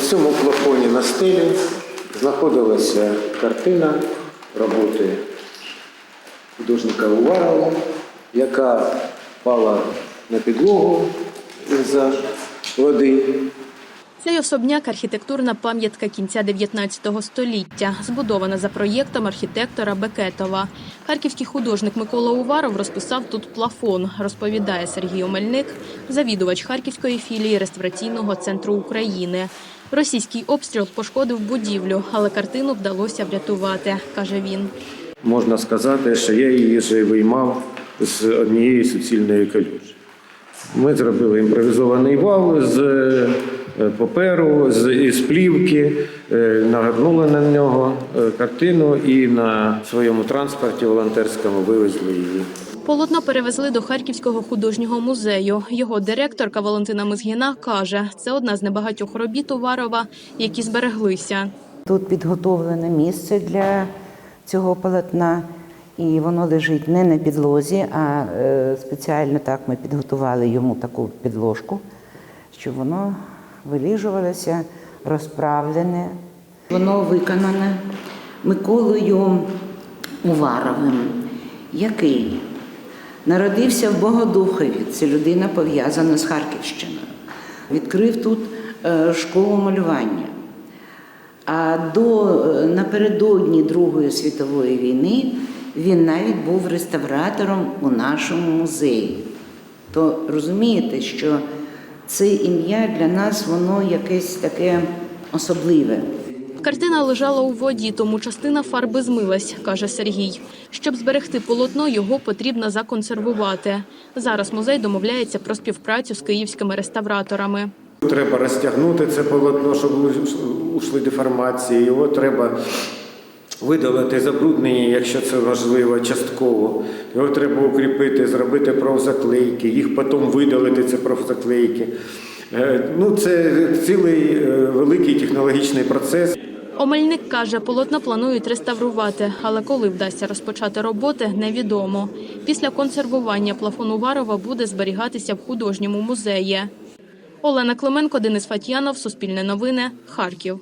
В цьому плафоні на стелі знаходилася картина роботи художника Уварова, яка впала на підлогу із-за води. Цей особняк архітектурна пам'ятка кінця 19 століття, збудована за проєктом архітектора Бекетова. Харківський художник Микола Уваров розписав тут плафон, розповідає Сергій Омельник, завідувач Харківської філії реставраційного центру України. Російський обстріл пошкодив будівлю, але картину вдалося врятувати, каже він. Можна сказати, що я її вже виймав з однієї суцільної калюжі. Ми зробили імпровізований вал з паперу, з із плівки, е, нагорнули на нього е, картину і на своєму транспорті волонтерському вивезли її. Полотно перевезли до Харківського художнього музею. Його директорка Валентина Мизгіна каже, це одна з небагатьох робіт Уварова, які збереглися. Тут підготовлене місце для цього полотна, і воно лежить не на підлозі, а е, спеціально так ми підготували йому таку підложку, щоб воно виліжувалося, розправлене. Воно виконане Миколою Уваровим, який народився в Богодухові. Це людина пов'язана з Харківщиною. Відкрив тут е, школу малювання. А до е, напередодні Другої світової війни він навіть був реставратором у нашому музеї. То розумієте, що це ім'я для нас воно якесь таке особливе. Картина лежала у воді, тому частина фарби змилась, каже Сергій. Щоб зберегти полотно, його потрібно законсервувати. Зараз музей домовляється про співпрацю з київськими реставраторами. Треба розтягнути це полотно, щоб ушли деформації. Його треба видалити забруднення, якщо це важливо, частково. Його треба укріпити, зробити профзаклейки, їх потім видалити, це профзаклейки. Е, Ну, це цілий е, великий технологічний процес. Омельник каже, полотно планують реставрувати, але коли вдасться розпочати роботи, невідомо. Після консервування плафон Уварова буде зберігатися в художньому музеї. Олена Клименко, Денис Фатьянов, Суспільне новини, Харків.